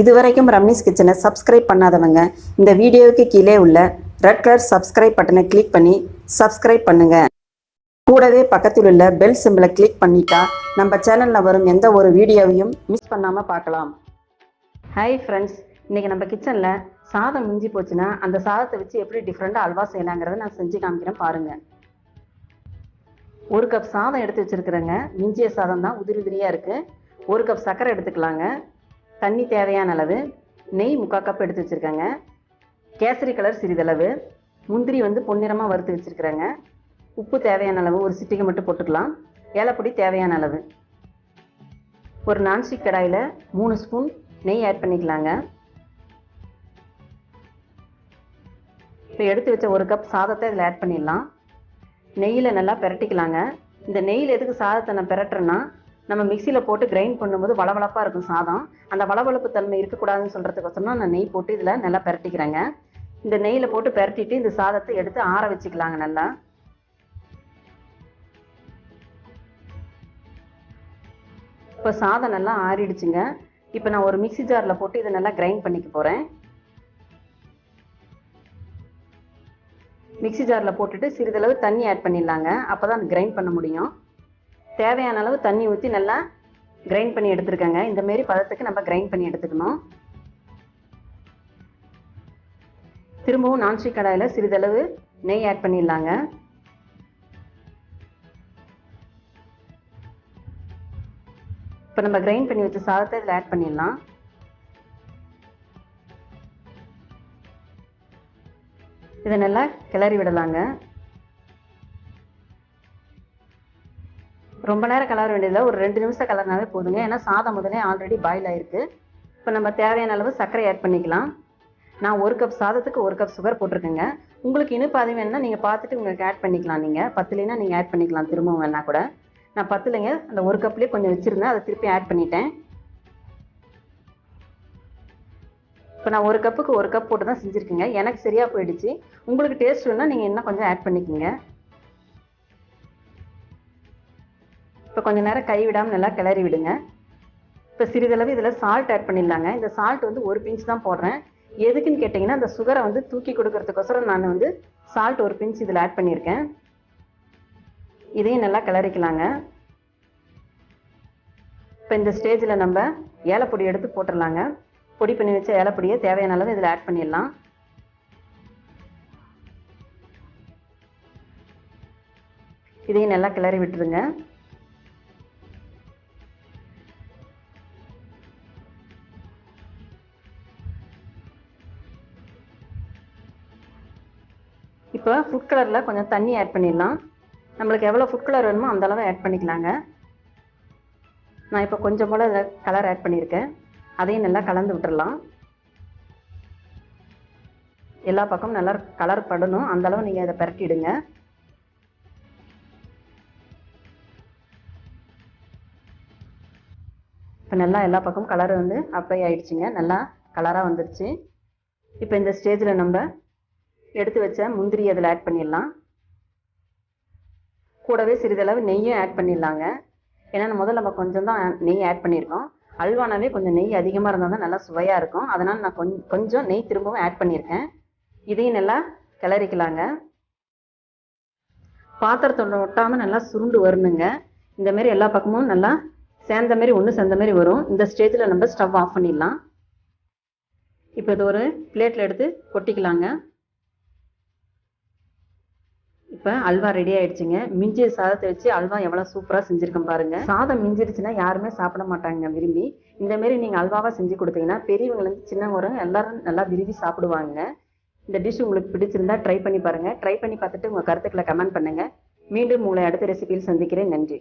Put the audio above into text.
இதுவரைக்கும் ரம்னிஸ் கிச்சனை சப்ஸ்கிரைப் பண்ணாதவங்க இந்த வீடியோவுக்கு கீழே உள்ள ரெட் கலர் சப்ஸ்கிரைப் பட்டனை கிளிக் பண்ணி சப்ஸ்கிரைப் பண்ணுங்கள் கூடவே பக்கத்தில் உள்ள பெல் சிம்பிளை கிளிக் பண்ணிட்டா நம்ம சேனலில் வரும் எந்த ஒரு வீடியோவையும் மிஸ் பண்ணாமல் பார்க்கலாம். ஹாய் ஃப்ரெண்ட்ஸ் இன்றைக்கி நம்ம கிச்சனில் சாதம் மிஞ்சி போச்சுன்னா அந்த சாதத்தை வச்சு எப்படி டிஃப்ரெண்ட்டாக அல்வா செய்யலாங்கிறத நான் செஞ்சு காமிக்கிறேன் பாருங்கள் ஒரு கப் சாதம் எடுத்து வச்சுருக்குறேங்க. மிஞ்சிய சாதம் தான் உதிரி உதிரியாக இருக்குது ஒரு கப் சர்க்கரை எடுத்துக்கலாங்க. தண்ணி தேவையான அளவு நெய் முக்கால் கப் எடுத்து வச்சுருக்கேங்க. கேசரி கலர் சிறிதளவு முந்திரி வந்து பொன்னிறமாக வறுத்து வச்சுருக்குறேங்க. உப்பு தேவையான அளவு ஒரு சிட்டிகை மட்டும் போட்டுக்கலாம். ஏலப்பொடி தேவையான அளவு. ஒரு நான்ஸ்டிக் கடாயில் மூணு ஸ்பூன் நெய் ஆட் பண்ணிக்கலாங்க. இப்போ எடுத்து வச்ச ஒரு கப் சாதத்தை இதில் ஆட் பண்ணிடலாம். நெய்யில் நல்லா பெரட்டிக்கலாங்க. இந்த நெய்யில் எதுக்கு சாதத்தை நான் பெரட்டுறேன்னா நம்ம மிக்சியில் போட்டு கிரைண்ட் பண்ணும்போது வளவளப்பாக இருக்கும் சாதம். அந்த வளவளப்பு தன்மை இருக்கக்கூடாதுன்னு சொல்கிறதுக்கோசரம் நான் நெய் போட்டு இதில் நல்லா பிரட்டிக்கிறேங்க. இந்த நெய்யில் போட்டு பிரட்டிட்டு இந்த சாதத்தை எடுத்து ஆற வச்சுக்கலாங்க நல்லா. இப்போ சாதம் நல்லா ஆறிடுச்சுங்க. இப்போ நான் ஒரு மிக்சி ஜாரில் போட்டு இதை நல்லா கிரைண்ட் பண்ணிக்க போகிறேன் மிக்சி ஜாரில் போட்டுட்டு சிறிதளவு தண்ணி ஆட் பண்ணிடலாங்க. அப்போ தான் கிரைண்ட் பண்ண முடியும். தேவையான அளவு தண்ணி ஊற்றி நல்லா கிரைண்ட் பண்ணி எடுத்துருக்கேங்க. இந்தமாரி பதத்துக்கு நம்ம கிரைண்ட் பண்ணி எடுத்துக்கணும். திரும்பவும் நான்ஸ்டிக் கடாயில் சிறிதளவு நெய் ஆட் பண்ணிடலாங்க. இப்போ நம்ம கிரைண்ட் பண்ணி வச்ச சாதத்தை இதில் ஆட் பண்ணிடலாம். இதை நல்லா கிளறி விடலாங்க. ரொம்ப நேரம் கலர வேண்டியதில்லை. ஒரு ரெண்டு நிமிஷம் கலர்னாவே போதுங்க. ஏன்னா சாதம் முதலே ஆல்ரெடி பாயில் ஆயிருக்கு. இப்போ நம்ம தேவையான அளவு சர்க்கரை ஆட் பண்ணிக்கலாம். நான் ஒரு கப் சாதத்துக்கு ஒரு கப் சுகர் போட்டிருக்கேங்க. உங்களுக்கு இனிப்பு அது வேணும்னா நீங்கள் பார்த்துட்டு உங்களுக்கு ஆட் பண்ணிக்கலாம். நீங்கள் பத்துலேனா நீங்கள் ஆட் பண்ணிக்கலாம். திரும்பவும் வேணா கூட. நான் பத்துலைங்க அந்த ஒரு கப்லேயே கொஞ்சம் வச்சுருந்தேன். அதை திருப்பி ஆட் பண்ணிட்டேன். இப்போ நான் ஒரு கப்புக்கு ஒரு கப் போட்டு தான் செஞ்சுருக்கேங்க. எனக்கு சரியாக போயிடுச்சு. உங்களுக்கு டேஸ்ட் வேணால் நீங்கள் இன்னும் கொஞ்சம் ஆட் பண்ணிக்கோங்க. இப்போ கொஞ்சம் நேரம் கைவிடாமல் நல்லா கிளறி விடுங்க. இப்போ சிறிதளவு இதில் சால்ட் ஆட் பண்ணிடலாங்க. இந்த சால்ட் வந்து ஒரு பிஞ்ச் தான் போடுறேன். எதுக்குன்னு கேட்டிங்கன்னா அந்த சுகரை வந்து தூக்கி கொடுக்கறதுக்கோசரம் நான் வந்து சால்ட் ஒரு பிஞ்ச் இதில் ஆட் பண்ணியிருக்கேன். இதையும் நல்லா கிளறிக்கலாங்க. இப்போ இந்த ஸ்டேஜில் நம்ம ஏலப்பொடி எடுத்து போட்டுடலாங்க. பொடி பண்ணி வச்ச ஏலப்பொடியை தேவையான அளவு இதில் ஆட் பண்ணிடலாம். இதையும் நல்லா கிளறி விட்டுருங்க. இப்போ ஃபுட் கலரில் கொஞ்சம் தண்ணி ஆட் பண்ணிடலாம். நம்மளுக்கு எவ்வளோ ஃபுட் கலர் வேணுமோ அந்த அளவு ஆட் பண்ணிக்கலாங்க. நான் இப்போ கொஞ்சம் போல் இதில் கலர் ஆட் பண்ணியிருக்கேன். அதையும் நல்லா கலந்து விட்டுடலாம் எல்லா பக்கமும் நல்லா கலர் படணும். அந்தளவு நீங்கள் இதை பரட்டிடுங்க. இப்போ நல்லா எல்லா பக்கமும் கலர் வந்து அப்ளை ஆயிடுச்சுங்க. நல்லா கலராக வந்துருச்சு. இப்போ இந்த ஸ்டேஜில் நம்ம எடுத்து வச்ச முந்திரி அதில் ஆட் பண்ணிடலாம். கூடவே சிறிதளவு நெய்யும் ஆட் பண்ணிடலாங்க. ஏன்னா முதல்ல நம்ம கொஞ்சம் தான் நெய் ஆட் பண்ணியிருக்கோம் அல்வானாவே கொஞ்சம் நெய் அதிகமாக இருந்தால் தான் நல்லா சுவையாக இருக்கும். அதனால் நான் கொஞ்சம் கொஞ்சம் நெய் திரும்பவும் ஆட் பண்ணியிருக்கேன் இதையும் நல்லா கிளறிக்கலாங்க. பாத்திரத்தோட ஒட்டாமல் நல்லா சுருண்டு வரணுங்க. இந்த மாதிரி எல்லா பக்கமும் நல்லா சேர்ந்த மாதிரி ஒன்று சேர்ந்த மாதிரி வரும். இந்த ஸ்டேஜில் நம்ம ஸ்டவ் ஆஃப் பண்ணிடலாம். இப்போ இது ஒரு பிளேட்டில் எடுத்து கொட்டிக்கலாங்க. இப்போ அல்வா ரெடி ஆயிடுச்சுங்க. மிஞ்சிய சாதத்தை வச்சு அல்வா எவ்வளோ சூப்பராக செஞ்சுருக்கேன் பாருங்க. சாதம் மிஞ்சிருச்சுன்னா யாருமே சாப்பிட மாட்டாங்க விரும்பி. இந்த மாரி நீங்கள் அல்வாவாக செஞ்சு கொடுத்தீங்கன்னா பெரியவங்கலேருந்து சின்னவங்க எல்லாரும் நல்லா விரும்பி சாப்பிடுவாங்க. இந்த டிஷ் உங்களுக்கு பிடிச்சிருந்தா ட்ரை பண்ணி பாருங்கள் ட்ரை பண்ணி பார்த்துட்டு உங்கள் கருத்துக்களை கமெண்ட் பண்ணுங்கள் மீண்டும் உங்களை அடுத்த ரெசிபியில் சந்திக்கிறேன். நன்றி.